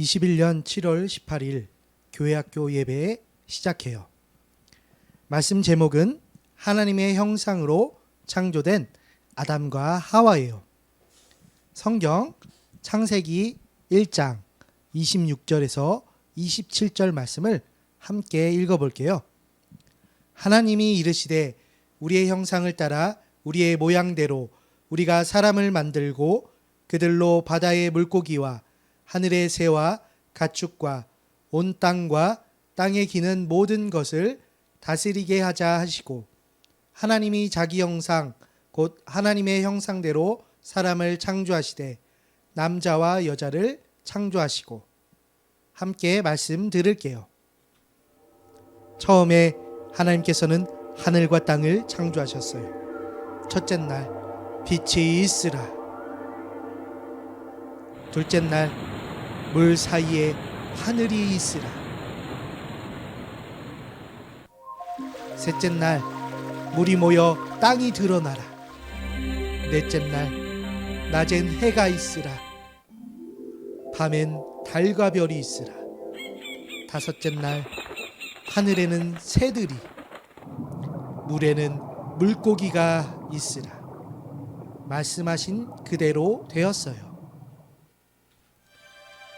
21년 7월 18일 교회학교 예배 시작해요. 말씀 제목은 하나님의 형상으로 창조된 아담과 하와예요. 성경 창세기 1장 26절에서 27절 말씀을 함께 읽어볼게요. 하나님이 이르시되 우리의 형상을 따라 우리의 모양대로 우리가 사람을 만들고 그들로 바다의 물고기와 하늘의 새와 가축과 온 땅과 땅에 기는 모든 것을 다스리게 하자 하시고 하나님이 자기 형상 곧 하나님의 형상대로 사람을 창조하시되 남자와 여자를 창조하시고 함께 말씀 들을게요. 처음에 하나님께서는 하늘과 땅을 창조하셨어요. 첫째 날 빛이 있으라. 둘째 날 물 사이에 하늘이 있으라. 셋째 날 물이 모여 땅이 드러나라. 넷째 날 낮엔 해가 있으라. 밤엔 달과 별이 있으라. 다섯째 날 하늘에는 새들이 물에는 물고기가 있으라. 말씀하신 그대로 되었어요.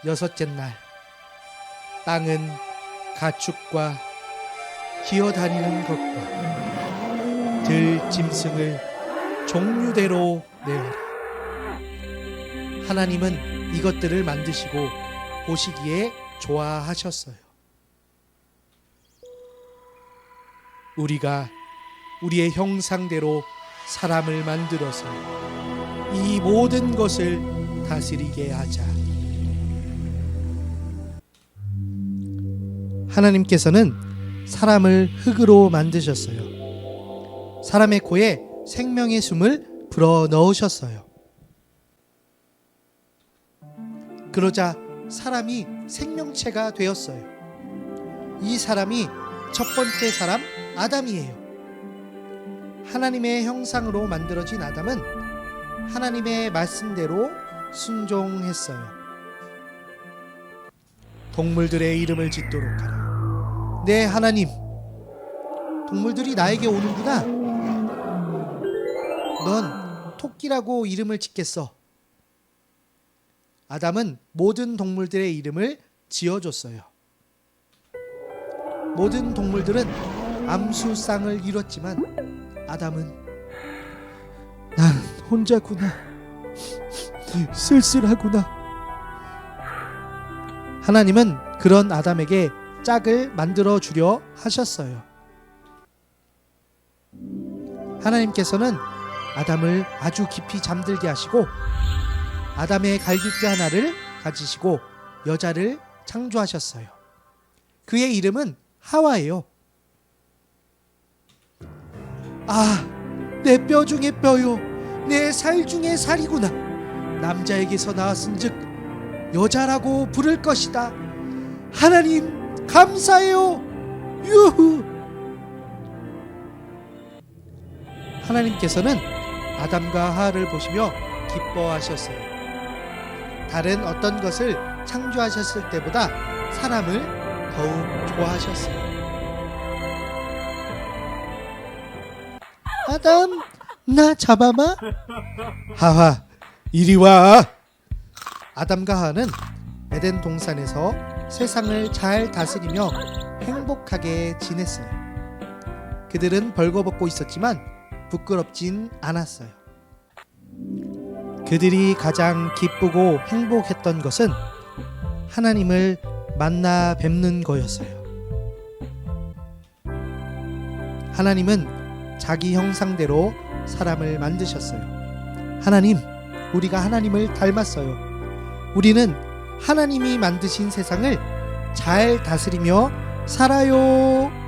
여섯째 날 땅은 가축과 기어다니는 것과 들 짐승을 종류대로 내어라. 하나님은 이것들을 만드시고 보시기에 좋아하셨어요. 우리가 우리의 형상대로 사람을 만들어서 이 모든 것을 다스리게 하자. 하나님께서는 사람을 흙으로 만드셨어요. 사람의 코에 생명의 숨을 불어 넣으셨어요. 그러자 사람이 생명체가 되었어요. 이 사람이 첫 번째 사람 아담이에요. 하나님의 형상으로 만들어진 아담은 하나님의 말씀대로 순종했어요. 동물들의 이름을 짓도록 하라. 네, 하나님. 동물들이 나에게 오는구나. 넌 토끼라고 이름을 짓겠어. 아담은 모든 동물들의 이름을 지어줬어요. 모든 동물들은 암수쌍을 이뤘지만 아담은 난 혼자구나. 쓸쓸하구나. 하나님은 그런 아담에게 짝을 만들어 주려 하셨어요. 하나님께서는 아담을 아주 깊이 잠들게 하시고 아담의 갈비뼈 하나를 가지시고 여자를 창조하셨어요. 그의 이름은 하와예요. 아, 내 뼈 중에 뼈요, 내 살 중에 살이구나. 남자에게서 나왔은즉 여자라고 부를 것이다. 하나님 감사해요. 유후. 하나님께서는 아담과 하와를 보시며 기뻐하셨어요. 다른 어떤 것을 창조하셨을 때보다 사람을 더욱 좋아하셨어요. 아담, 나 잡아봐. 하와, 이리 와. 아담과 하와는 에덴 동산에서 세상을 잘 다스리며 행복하게 지냈어요. 그들은 벌거벗고 있었지만 부끄럽진 않았어요. 그들이 가장 기쁘고 행복했던 것은 하나님을 만나 뵙는 거였어요. 하나님은 자기 형상대로 사람을 만드셨어요. 하나님, 우리가 하나님을 닮았어요. 우리는 하나님이 만드신 세상을 잘 다스리며 살아요.